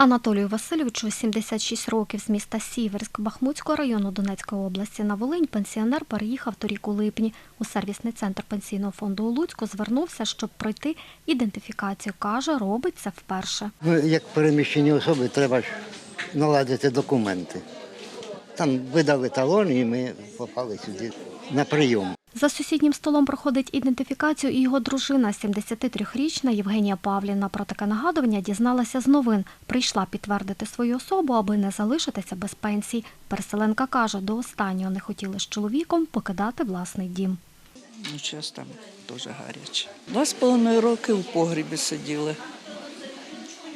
Анатолію Васильовичу 76 років з міста Сіверськ Бахмутського району Донецької області на Волинь пенсіонер переїхав торік у липні. У сервісний центр пенсійного фонду у Луцьку звернувся, щоб пройти ідентифікацію. Каже, робить це вперше. Ну, як переміщені особи, треба наладити документи. Там видали талон і ми попали сюди на прийом. За сусіднім столом проходить ідентифікацію і його дружина, 73-річна Євгенія Павлівна. Про таке нагадування дізналася з новин. Прийшла підтвердити свою особу, аби не залишитися без пенсії. Переселенка каже, до останнього не хотіли з чоловіком покидати власний дім. Ну, час там дуже гаряче. Два з половиною роки у погрібі сиділи.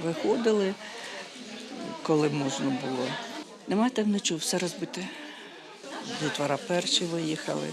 Виходили, коли можна було. Немає там нічого, все розбите. Дітвора перші виїхали,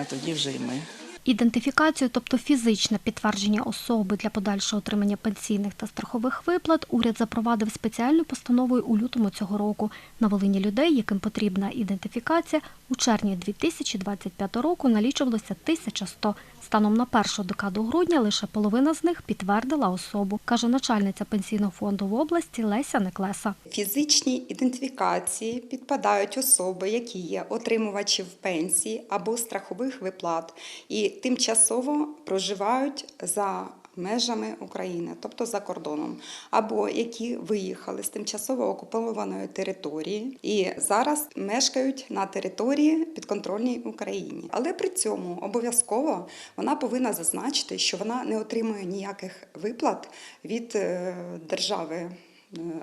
а тоді вже й ми. Ідентифікацію, тобто фізичне підтвердження особи для подальшого отримання пенсійних та страхових виплат, уряд запровадив спеціальною постановою у лютому цього року. На Волині людей, яким потрібна ідентифікація, у червні 2025 року налічувалося 1100. Станом на першу декаду грудня лише половина з них підтвердила особу, каже начальниця пенсійного фонду в області Леся Неклеса. Фізичній ідентифікації підпадають особи, які є отримувачів пенсії або страхових виплат і тимчасово проживають за межами України, тобто за кордоном, або які виїхали з тимчасово окупованої території і зараз мешкають на території підконтрольній Україні. Але при цьому обов'язково вона повинна зазначити, що вона не отримує ніяких виплат від е, держави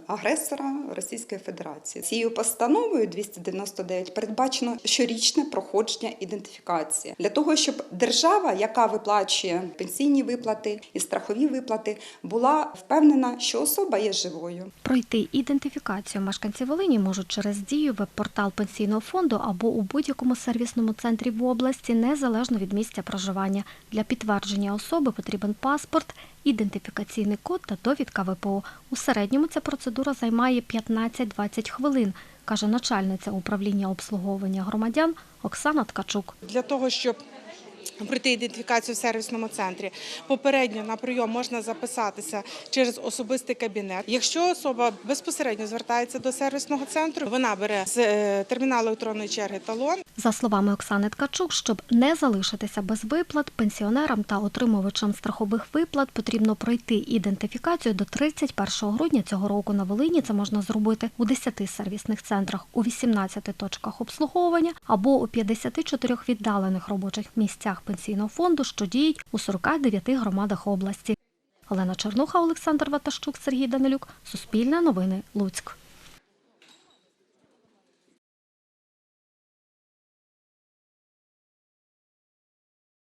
агресора Російської Федерації. Цією постановою 299 передбачено щорічне проходження ідентифікації для того, щоб держава, яка виплачує пенсійні виплати і страхові виплати, була впевнена, що особа є живою. Пройти ідентифікацію мешканці Волині можуть через дію веб-портал пенсійного фонду або у будь-якому сервісному центрі в області, незалежно від місця проживання. Для підтвердження особи потрібен паспорт, ідентифікаційний код та довідка ВПО. У середньому ця процедура займає 15-20 хвилин, каже начальниця управління обслуговування громадян Оксана Ткачук. Для того, щоб пройти ідентифікацію в сервісному центрі, попередньо на прийом можна записатися через особистий кабінет. Якщо особа безпосередньо звертається до сервісного центру, вона бере з е, терміналу електронної черги талон. За словами Оксани Ткачук, щоб не залишитися без виплат, пенсіонерам та отримувачам страхових виплат потрібно пройти ідентифікацію до 31 грудня цього року на Волині. Це можна зробити у 10 сервісних центрах, у 18 точках обслуговування або у 54 віддалених робочих місцях пенсійного фонду, що діють у 49 громадах області. Олена Чернуха, Олександр Ватащук, Сергій Данилюк. Суспільне новини. Луцьк.